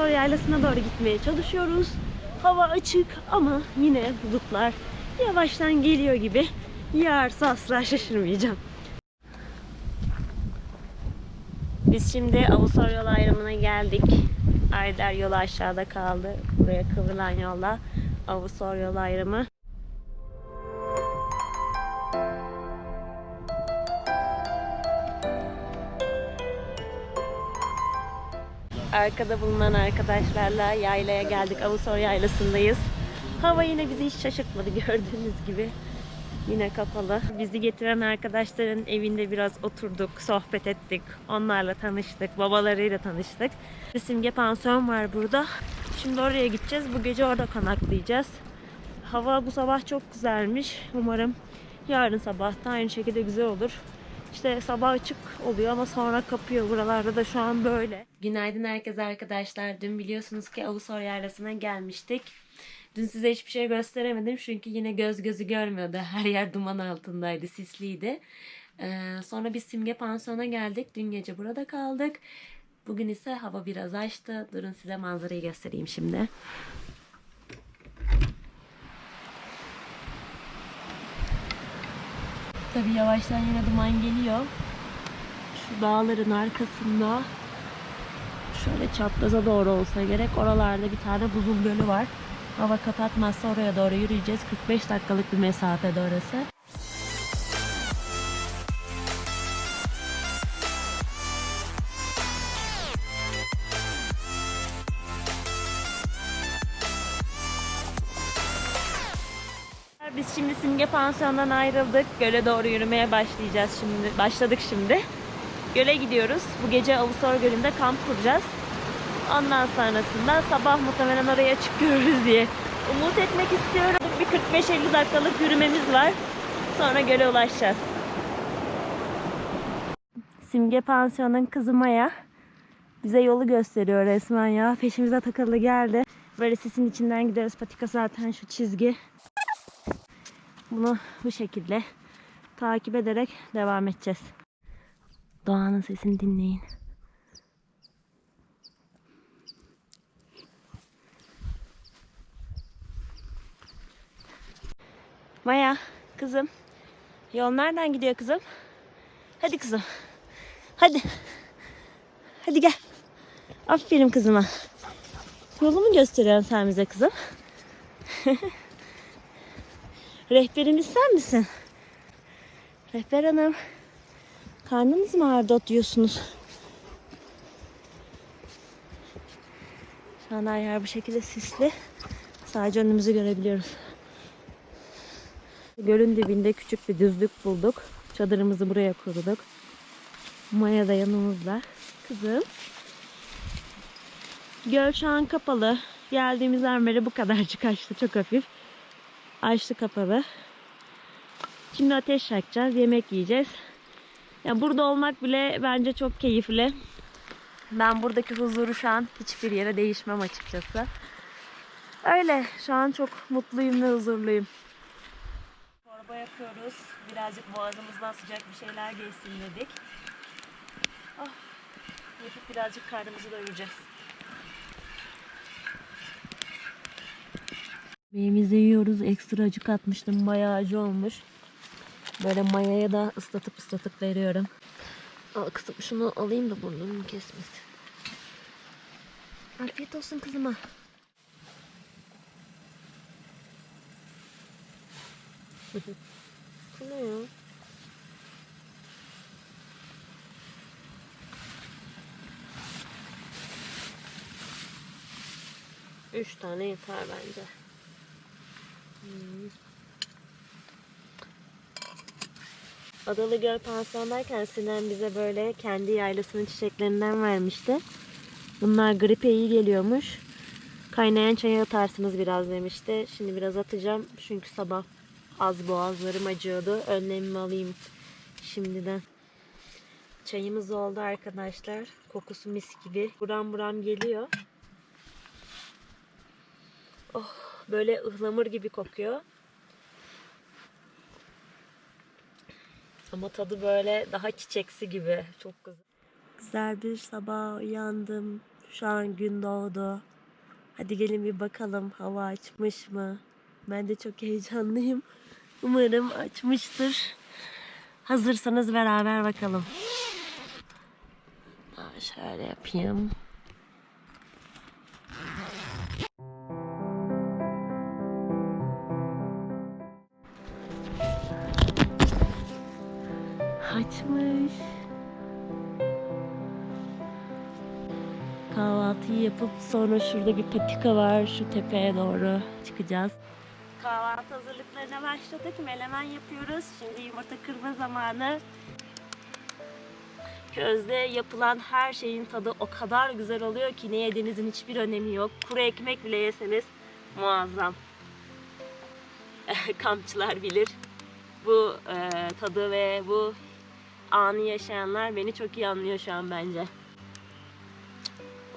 Avusor Yaylası'na doğru gitmeye çalışıyoruz. Hava açık ama yine bulutlar yavaştan geliyor gibi. Yağarsa asla şaşırmayacağım. Biz şimdi Avusor yol ayrımına geldik. Ayder yolu aşağıda kaldı. Buraya kıvrılan yolla Avusor yol ayrımı. Arkada bulunan arkadaşlarla yaylaya geldik. Avusor yaylasındayız. Hava yine bizi hiç şaşırtmadı gördüğünüz gibi. Yine kapalı. Bizi getiren arkadaşların evinde biraz oturduk, sohbet ettik. Onlarla tanıştık, babalarıyla tanıştık. Simge pansiyon var burada. Şimdi oraya gideceğiz. Bu gece orada konaklayacağız. Hava bu sabah çok güzelmiş. Umarım yarın sabah da aynı şekilde güzel olur. İşte sabah açık oluyor ama sonra kapıyor. Buralarda da şu an böyle. Günaydın herkese arkadaşlar. Dün biliyorsunuz ki Avusor Yaylası'na gelmiştik. Dün size hiçbir şey gösteremedim çünkü yine göz gözü görmüyordu. Her yer duman altındaydı, sisliydi. Ee, sonra biz Simge Pansiyon'a geldik. Dün gece burada kaldık. Bugün ise hava biraz açtı. Durun size manzarayı göstereyim şimdi. Tabii yavaştan yine duman geliyor. Şu dağların arkasında şöyle çapraza doğru olsa gerek. Oralarda bir tane buzul gölü var. Hava kapatmazsa oraya doğru yürüyeceğiz. 45 dakikalık bir mesafede orası. Şimdi Simge Pansiyon'dan ayrıldık. Göle doğru yürümeye başlayacağız şimdi. Başladık şimdi. Göle gidiyoruz. Bu gece Avusor Gölü'nde kamp kuracağız. Ondan sonrasında sabah muhtemelen oraya çıkıyoruz diye umut etmek istiyorum. Bir 45-50 dakikalık yürümemiz var. Sonra göle ulaşacağız. Simge Pansiyon'un kızı Maya bize yolu gösteriyor resmen ya. Peşimize takıldı geldi. Böyle sisin içinden gidiyoruz. Patika zaten şu çizgi. Bunu bu şekilde takip ederek devam edeceğiz. Doğanın sesini dinleyin. Maya, kızım. Yol nereden gidiyor kızım? Hadi kızım. Hadi. Hadi gel. Aferin kızıma. Yolu mu gösteriyorsun sen bize kızım? Rehberimiz sen misin? Rehber hanım. Karnınız mı ağrıdı ot diyorsunuz? Şu an yer bu şekilde sisli. Sadece önümüzü görebiliyoruz. Gölün dibinde küçük bir düzlük bulduk. Çadırımızı buraya kurduk. Maya da yanımızda. Kızım. Göl şu an kapalı. Geldiğimizden beri bu kadarcık açtı. Çok hafif. Açtı kapalı. Şimdi ateş yakacağız. Yemek yiyeceğiz. Ya burada olmak bile bence çok keyifli. Ben buradaki huzuru şu an hiçbir yere değişmem açıkçası. Öyle. Şu an çok mutluyum ve huzurluyum. Çorba yapıyoruz. Birazcık boğazımızdan sıcak bir şeyler geçsin dedik. Oh, yapıp birazcık karnımızı doyuracağız. Yemeğimizi yiyoruz. Ekstra acı katmıştım. Bayağı acı olmuş. Böyle mayaya da ıslatıp ıslatıp veriyorum. Al kızım şunu alayım da burnumu kesmesin. Afiyet olsun kızıma. Bu ne ya? Üç tane yeter bence. Hmm. Adalı Göl Pansiyon'dayken Sinem bize böyle kendi yaylasının çiçeklerinden vermişti. Bunlar gripe iyi geliyormuş. Kaynayan çaya atarsınız biraz demişti. Şimdi biraz atacağım çünkü sabah az boğazlarım acıyordu. Önlemimi alayım şimdiden. Çayımız oldu arkadaşlar. Kokusu mis gibi. Buram buram geliyor. Oh böyle ıhlamur gibi kokuyor. Ama tadı böyle daha çiçeksi gibi. Çok güzel. Güzel bir sabah uyandım. Şu an gün doğdu. Hadi gelin bir bakalım hava açmış mı? Ben de çok heyecanlıyım. Umarım açmıştır. Hazırsanız beraber bakalım. Şöyle yapayım. Yapıp sonra şurada bir patika var. Şu tepeye doğru çıkacağız. Kahvaltı hazırlıklarına başladık. Melemen yapıyoruz. Şimdi yumurta kırma zamanı. Közde yapılan her şeyin tadı o kadar güzel oluyor ki ne yediğinizin hiçbir önemi yok. Kuru ekmek bile yeseniz muazzam. Kampçılar bilir. Bu e, tadı ve bu anı yaşayanlar beni çok iyi anlıyor şu an bence.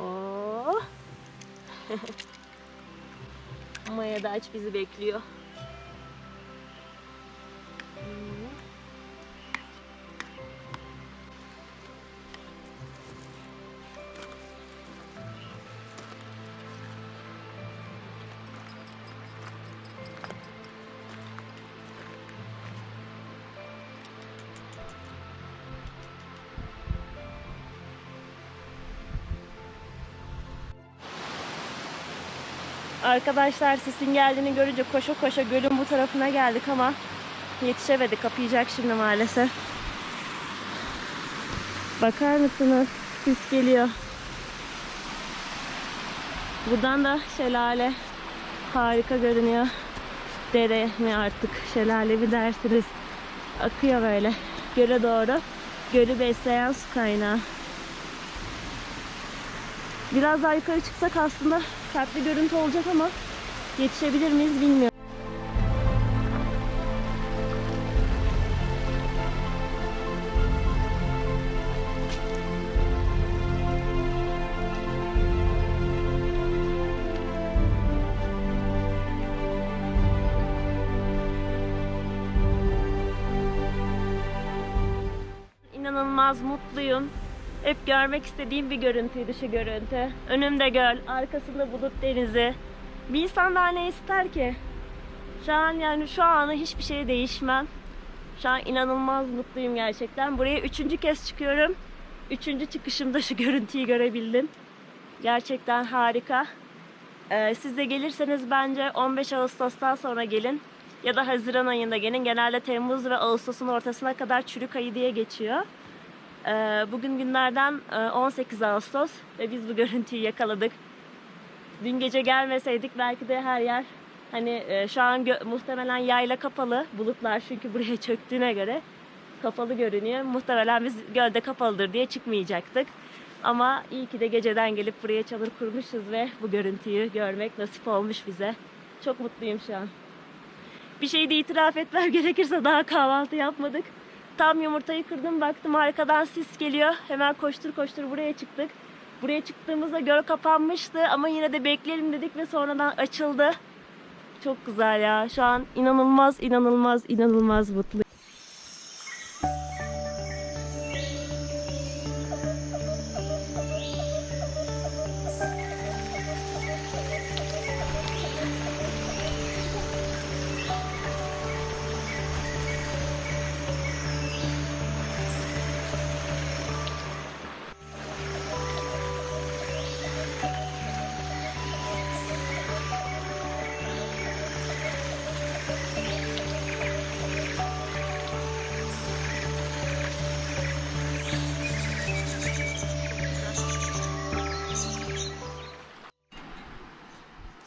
Oh. Maya da aç bizi bekliyor. Arkadaşlar sesin geldiğini görünce koşa koşa gölün bu tarafına geldik ama yetişemedik. Kapayacak şimdi maalesef. Bakar mısınız? Sis geliyor. Buradan da şelale harika görünüyor. Dere mi artık şelale mi dersiniz? Akıyor böyle göle doğru. Gölü besleyen su kaynağı. Biraz daha yukarı çıksak aslında farklı görüntü olacak ama yetişebilir miyiz bilmiyorum. İnanılmaz mutluyum. Hep görmek istediğim bir görüntüydü şu görüntü. Önümde göl, arkasında bulut denizi. Bir insan daha ne ister ki? Şu an yani şu anı hiçbir şey değişmem. Şu an inanılmaz mutluyum gerçekten. Buraya üçüncü kez çıkıyorum. Üçüncü çıkışımda şu görüntüyü görebildim. Gerçekten harika. Ee, siz de gelirseniz bence 15 Ağustos'tan sonra gelin. Ya da Haziran ayında gelin. Genelde Temmuz ve Ağustos'un ortasına kadar çürük ayı diye geçiyor. Ee, Bugün günlerden e, 18 Ağustos ve biz bu görüntüyü yakaladık. Dün gece gelmeseydik belki de her yer hani e, şu an muhtemelen yayla kapalı bulutlar çünkü buraya çöktüğüne göre kapalı görünüyor. Muhtemelen biz gölde kapalıdır diye çıkmayacaktık. Ama iyi ki de geceden gelip buraya çadır kurmuşuz ve bu görüntüyü görmek nasip olmuş bize. Çok mutluyum şu an. Bir şey de itiraf etmem gerekirse daha kahvaltı yapmadık. Tam yumurtayı kırdım baktım arkadan sis geliyor. Hemen koştur koştur buraya çıktık. Buraya çıktığımızda göl kapanmıştı ama yine de bekleyelim dedik ve sonradan açıldı. Çok güzel ya. Şu an inanılmaz inanılmaz inanılmaz mutlu.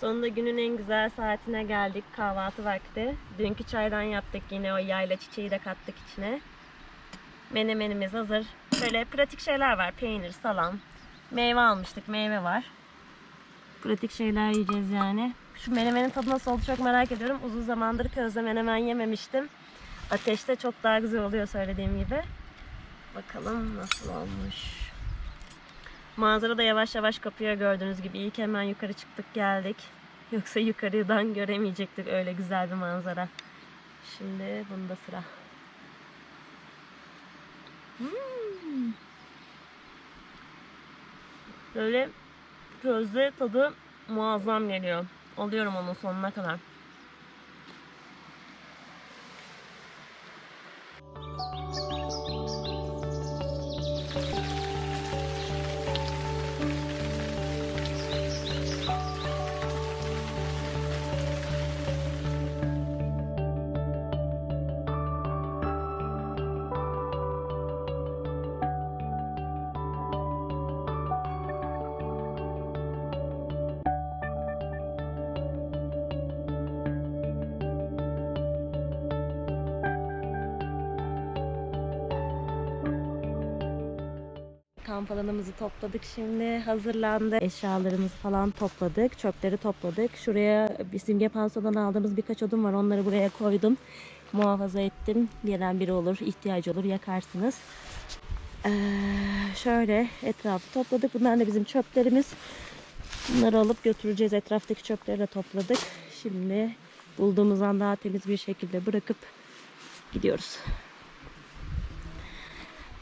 Sonunda günün en güzel saatine geldik. Kahvaltı vakti. Dünkü çaydan yaptık yine o yayla çiçeği de kattık içine. Menemenimiz hazır. Böyle pratik şeyler var. Peynir, salam. Meyve almıştık. Meyve var. Pratik şeyler yiyeceğiz yani. Şu menemenin tadı nasıl oldu çok merak ediyorum. Uzun zamandır közde menemen yememiştim. Ateşte çok daha güzel oluyor söylediğim gibi. Bakalım nasıl olmuş. Manzara da yavaş yavaş kapıyor gördüğünüz gibi. İlk hemen yukarı çıktık geldik. Yoksa yukarıdan göremeyecektik öyle güzel bir manzara. Şimdi bunda sıra. Hmm. Böyle közde tadı muazzam geliyor. Alıyorum onun sonuna kadar. Kamp alanımızı topladık şimdi. Hazırlandı. Eşyalarımızı falan topladık. Çöpleri topladık. Şuraya bir simge pansodan aldığımız birkaç odun var. Onları buraya koydum. Muhafaza ettim. Gelen biri olur, ihtiyacı olur yakarsınız. Ee, şöyle etrafı topladık. Bunlar da bizim çöplerimiz. Bunları alıp götüreceğiz. Etraftaki çöpleri de topladık. Şimdi bulduğumuz an daha temiz bir şekilde bırakıp gidiyoruz.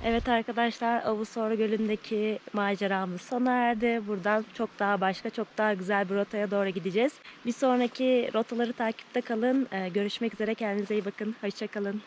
Evet arkadaşlar Avusor Gölü'ndeki maceramız sona erdi. Buradan çok daha başka, çok daha güzel bir rotaya doğru gideceğiz. Bir sonraki rotaları takipte kalın. Ee, görüşmek üzere. Kendinize iyi bakın. Hoşçakalın.